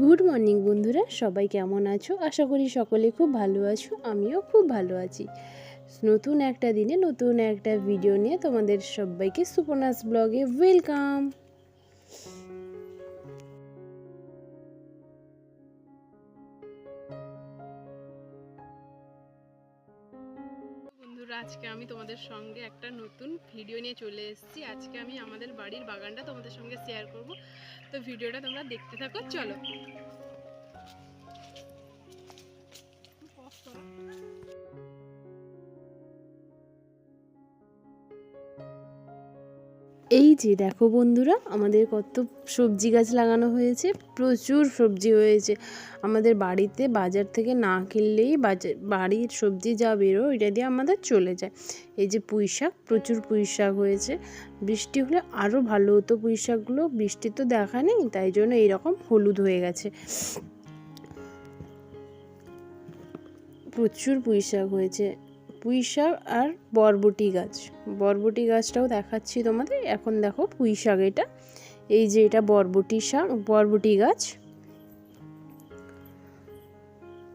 Good morning বন্ধুরা। সবাই কেমন আছো? আশা করি সকলে খুব ভালো আছো, আমিও খুব ভালো আছি। নতুন একটা দিনে নতুন একটা ভিডিও নিয়ে তোমাদের সবাইকে সুপনাস ব্লগে ওয়েলকাম বন্ধুরা, আজকে আমি তোমাদের সঙ্গে একটা নতুন ভিডিও নিয়ে চলে এসেছি। আজকে আমি আমাদের বাড়ির বাগানটা তোমাদের সঙ্গে শেয়ার করব। তো ভিডিওটা তোমরা দেখতে থাকো, চলো। এই যে দেখো বন্ধুরা, আমাদের কত সবজি গাছ লাগানো হয়েছে, প্রচুর সবজি হয়েছে। আমাদের বাড়িতে বাজার থেকে না কিনলেই বাজার বাড়ির সবজি যা বেরো এটা দিয়ে আমাদের চলে যায়। এই যে পুঁই শাক, প্রচুর পুঁই শাক হয়েছে। বৃষ্টি হলে আরও ভালো হতো পুঁই শাকগুলো, বৃষ্টি তো দেখা নেই, তাই জন্য এইরকম হলুদ হয়ে গেছে। প্রচুর পুঁই শাক হয়েছে। পুঁই শাক আর বরবটি গাছ। বরবটি গাছটাও দেখাচ্ছি তোমাদের। এখন দেখো পুঁই শাক এটা। এই যে এটা বরবটি শাক, বরবটি গাছ।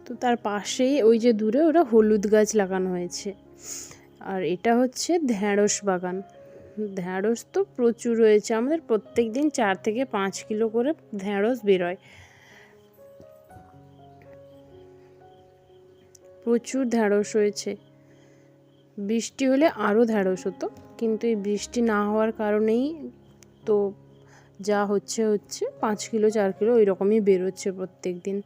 তো তার পাশেই ওই যে দূরে ওরা হলুদ গাছ লাগানো হয়েছে। আর এটা হচ্ছে ঢ্যাঁড়স বাগান। ঢ্যাঁড়স তো প্রচুর রয়েছে। আমাদের প্রত্যেক দিন চার থেকে পাঁচ কিলো করে ঢ্যাঁড়স বেরোয়। প্রচুর ঢ্যাঁড়স হয়েছে বৃষ্টি হলে আরও ঢ্যাঁড়স হতো। কিন্তু এই বৃষ্টি না হওয়ার কারণেই তো যা হচ্ছে হচ্ছে। পাঁচ কিলো, চার কিলো ওই রকমই বেরোচ্ছে প্রত্যেক দিন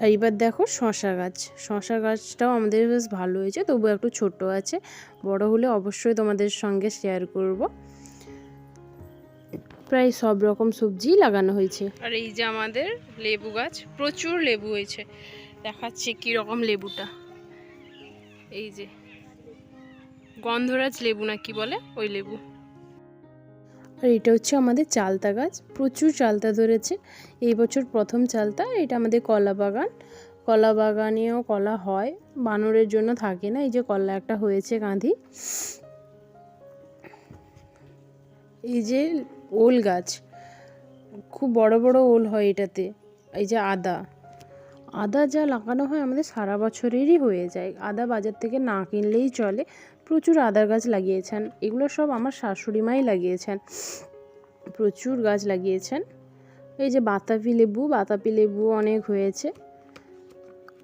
আর এবার দেখো শশা গাছ। শশা গাছটাও আমাদের বেশ ভালো হয়েছে, তবু একটু ছোট আছে। বড় হলে অবশ্যই তোমাদের সঙ্গে শেয়ার করব। প্রায় সব রকম সবজি লাগানো হয়েছে। আর এই যে আমাদের লেবু গাছ, প্রচুর লেবু হয়েছে। দেখাচ্ছে কীরকম লেবুটা। এই যে, গন্ধরাজ লেবু না কি বলে? ওই লেবু। আর এটা হচ্ছে আমাদের চালতা গাছ, প্রচুর চালতা ধরেছে। এই বছর প্রথম চালতা, এটা আমাদের কলা বাগান। কলা বাগানেও কলা হয়, বানরের জন্য থাকে না, এই যে কলা একটা হয়েছে গাঁধি। এই যে ওল গাছ, খুব বড় বড় ওল হয় এটাতে, এই যে আদা। আদা যা লাগানো হয় আমাদের সারা বছরেরই হয়ে যায়। আদা বাজার থেকে না কিনলেই চলে। প্রচুর আদার গাছ লাগিয়েছেন। এগুলো সব আমার শাশুড়ি মাই লাগিয়েছেন। প্রচুর গাছ লাগিয়েছেন। এই যে বাতাবি লেবু বাতাবি লেবু অনেক হয়েছে।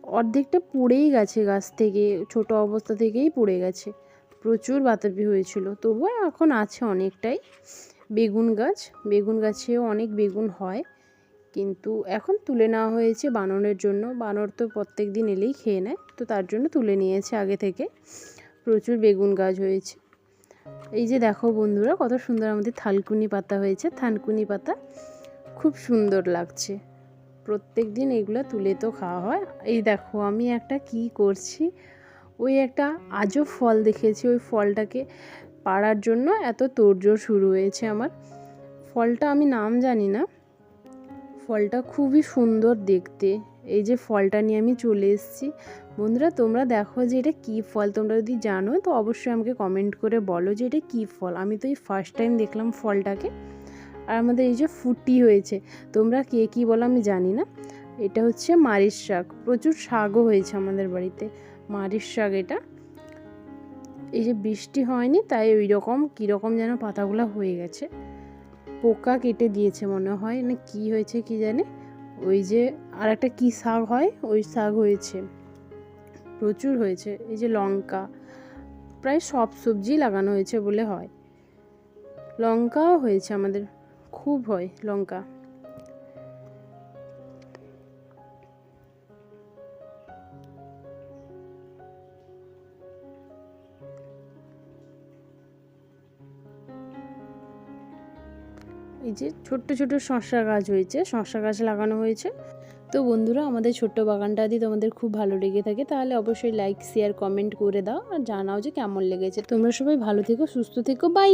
অর্ধেকটা পড়েই গেছে গাছ থেকে, ছোট অবস্থা থেকেই পড়ে গেছে। প্রচুর বাতাবি হয়েছিল। তবুও এখন আছে অনেকটাই। বেগুন গাছ, বেগুন গাছেও অনেক বেগুন হয়। কিন্তু এখন তুলে নেওয়া হয়েছে বানরের জন্য। বানর তো প্রত্যেক দিন এলেই খেয়ে নেয়, তো তার জন্য তুলে নিয়েছে আগে থেকে। প্রচুর বেগুন গাছ হয়েছে। এই যে দেখো বন্ধুরা, কত সুন্দর আমাদের থালকুনি পাতা হয়েছে। থানকুনি পাতা খুব সুন্দর লাগছে। প্রত্যেক দিন এগুলো তুলে তো খাওয়া হয়। এই দেখো আমি একটা কি করছি? ওই একটা আজও ফল দেখেছি। ওই ফলটাকে পাড়ার জন্য এত তোড়জোড় শুরু হয়েছে আমার। ফলটা আমি নাম জানি না। ফলটা খুবই সুন্দর দেখতে। এই যে ফলটা নিয়ে আমি চলে এসেছি। বন্ধুরা, তোমরা দেখো যে এটা কী ফল? তোমরা যদি জানো, তো অবশ্যই আমাকে কমেন্ট করে বলো যে এটা কী ফল? আমি তো এই ফার্স্ট টাইম দেখলাম ফলটাকে। আর আমাদের এই যে ফুটি হয়েছে, তোমরা কে কী বলো আমি জানি না। এটা হচ্ছে মারিচ শাক। প্রচুর শাকও হয়েছে আমাদের বাড়িতে। মারিচ শাক এটা। এই যে বৃষ্টি হয়নি, তাই ওই রকম কীরকম যেন পাতাগুলো হয়ে গেছে। পোকা কেটে দিয়েছে মনে হয়, না কি হয়েছে কি জানে। ওই যে আর একটা কী শাক হয়, ওই শাক হয়েছে। প্রচুর হয়েছে, এই যে লঙ্কা। প্রায় সব সবজি লাগানো হয়েছে বলে হয়। লঙ্কাও হয়েছে আমাদের, খুব হয় লঙ্কা। এই যে ছোট্ট ছোট্ট শসা গাছ হয়েছে, শসা গাছ লাগানো হয়েছে। তো বন্ধুরা, আমাদের ছোট্ট বাগানটা যদি তোমাদের খুব ভালো লেগে থাকে, তাহলে অবশ্যই লাইক শেয়ার কমেন্ট করে দাও আর জানাও যে কেমন লেগেছে। তোমরা সবাই ভালো থেকো, সুস্থ থেকো বাই